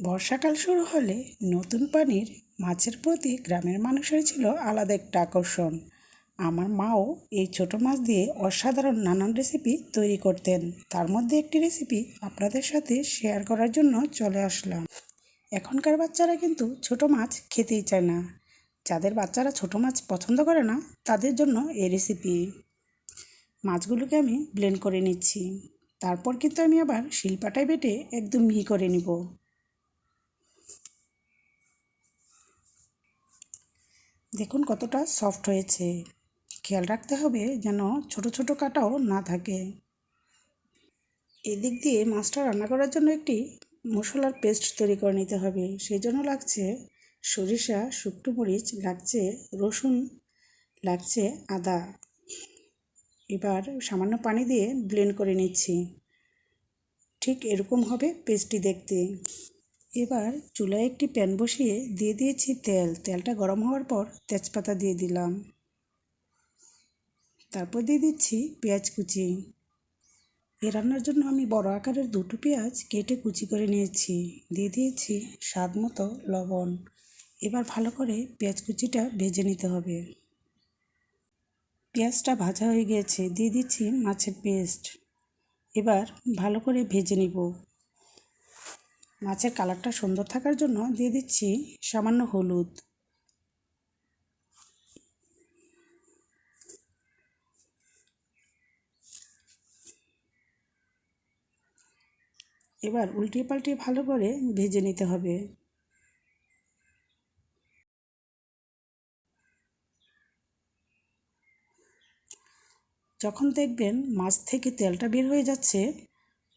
বর্ষাকাল শুরু হলে নতুন পানির মাছের প্রতি গ্রামের মানুষের ছিল আলাদা একটা আকর্ষণ। আমার মাও এই ছোট মাছ দিয়ে অসাধারণ নানান রেসিপি তৈরি করতেন। তার মধ্যে একটি রেসিপি আপনাদের সাথে শেয়ার করার জন্য চলে আসলাম। এখনকার বাচ্চারা কিন্তু ছোট মাছ খেতেই চায় না। যাদের বাচ্চারা ছোট মাছ পছন্দ করে না, তাদের জন্য এই রেসিপি মাছগুলোকে আমি ব্লেন্ড করে নিচ্ছি। তারপর কিন্তু আমি আবার শিলপাটায় বেটে একদম মিহি করে নিব। দেখুন কতটা সফট হয়েছে। খেয়াল রাখতে হবে যেন ছোট ছোট কাটাও না থাকে। এদিক দিয়ে মাছটা রান্না করার জন্য একটি মশলার পেস্ট তৈরি করে নিতে হবে। সেই জন্য লাগছে সরিষা, শুকনো মরিচ, লাগছে রসুন, লাগছে আদা। এবার সামান্য পানি দিয়ে ব্লেন্ড করে নিচ্ছি। ঠিক এরকম হবে পেস্টটি দেখতে। এবার চুলায় একটি প্যান বসিয়ে দিয়ে দিয়েছি তেল। তেলটা গরম হওয়ার পর তেজপাতা দিয়ে দিলাম। তারপর দিয়ে দিচ্ছি পেঁয়াজ কুচি। এ রান্নার জন্য আমি বড় আকারের দুটো পেঁয়াজ কেটে কুচি করে নিয়েছি। দিয়ে দিয়েছি স্বাদ মতো লবণ। এবার ভালো করে পেঁয়াজ কুচিটা ভেজে নিতে হবে। পেঁয়াজটা ভাজা হয়ে গিয়েছে দিয়ে দিচ্ছি মাছের পেস্ট। এবার ভালো করে ভেজে নিব। মাছের কালারটা সুন্দর থাকার জন্য দিয়ে দিচ্ছি সামান্য হলুদ। এবার উল্টিয়ে পাল্টিয়ে ভালো করে ভেজে নিতে হবে। যখন দেখবেন মাছ থেকে তেলটা বের হয়ে যাচ্ছে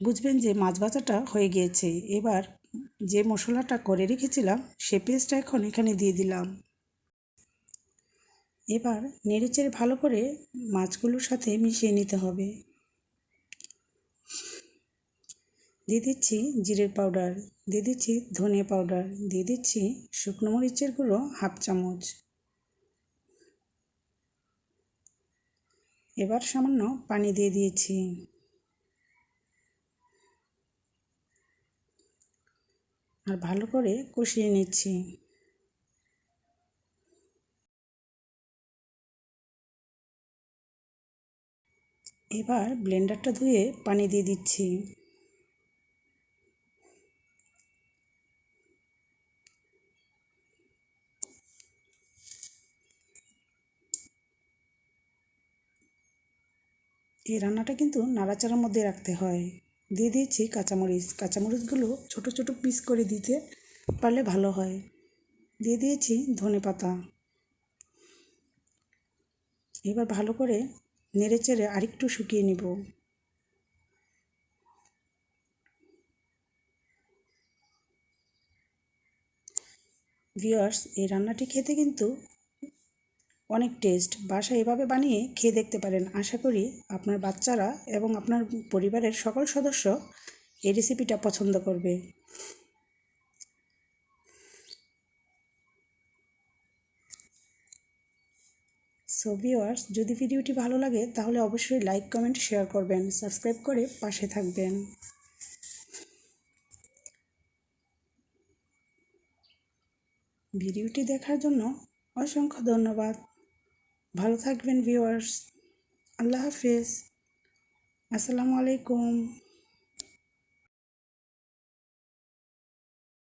বুঝবেন যে মাছ ভাজাটা হয়ে গিয়েছে। এবার যে মশলাটা করে রেখেছিলাম, সে পেস্টটা এখন এখানে দিয়ে দিলাম। এবার নেড়েচেড়ে ভালো করে মাছগুলোর সাথে মিশিয়ে নিতে হবে। দিয়ে দিচ্ছি জিরের পাউডার, দিয়ে দিচ্ছি ধনে পাউডার, দিয়ে দিচ্ছি শুকনো মরিচের গুঁড়ো হাফ চামচ। এবার সামান্য পানি দিয়ে দিয়েছি। আর ভালো করে কষিয়ে নিচ্ছি। এবার ব্লেন্ডারটা ধুয়ে পানি দিয়ে দিচ্ছি। এই রান্নাটা কিন্তু নাড়াচাড়ার মধ্যে রাখতে হয়। দিয়ে দিয়েছি কাঁচামরিচ। কাঁচামরিচগুলো ছোট ছোট পিস করে দিতে পারলে ভালো হয়। দিয়ে দিয়েছি ধনে পাতা। এবার ভালো করে নেড়ে চেড়ে আরেকটু শুকিয়ে নিব। ভিওয়ার্স এই রান্নাটি খেতে কিন্তু অনেক টেস্ট বাসা এভাবে বানিয়ে খেয়ে দেখতে পারেন। আশা করি আপনার বাচ্চারা এবং আপনার পরিবারের সকল সদস্য এই রেসিপিটা পছন্দ করবে। সো ভিওয়ার্স যদি ভিডিওটি ভালো লাগে, তাহলে অবশ্যই লাইক কমেন্ট শেয়ার করবেন। সাবস্ক্রাইব করে পাশে থাকবেন। ভিডিওটি দেখার জন্য অসংখ্য ধন্যবাদ। ভালো থাকবেন ভিউয়ার্স আল্লাহ হাফিজ। আসসালামু আলাইকুম।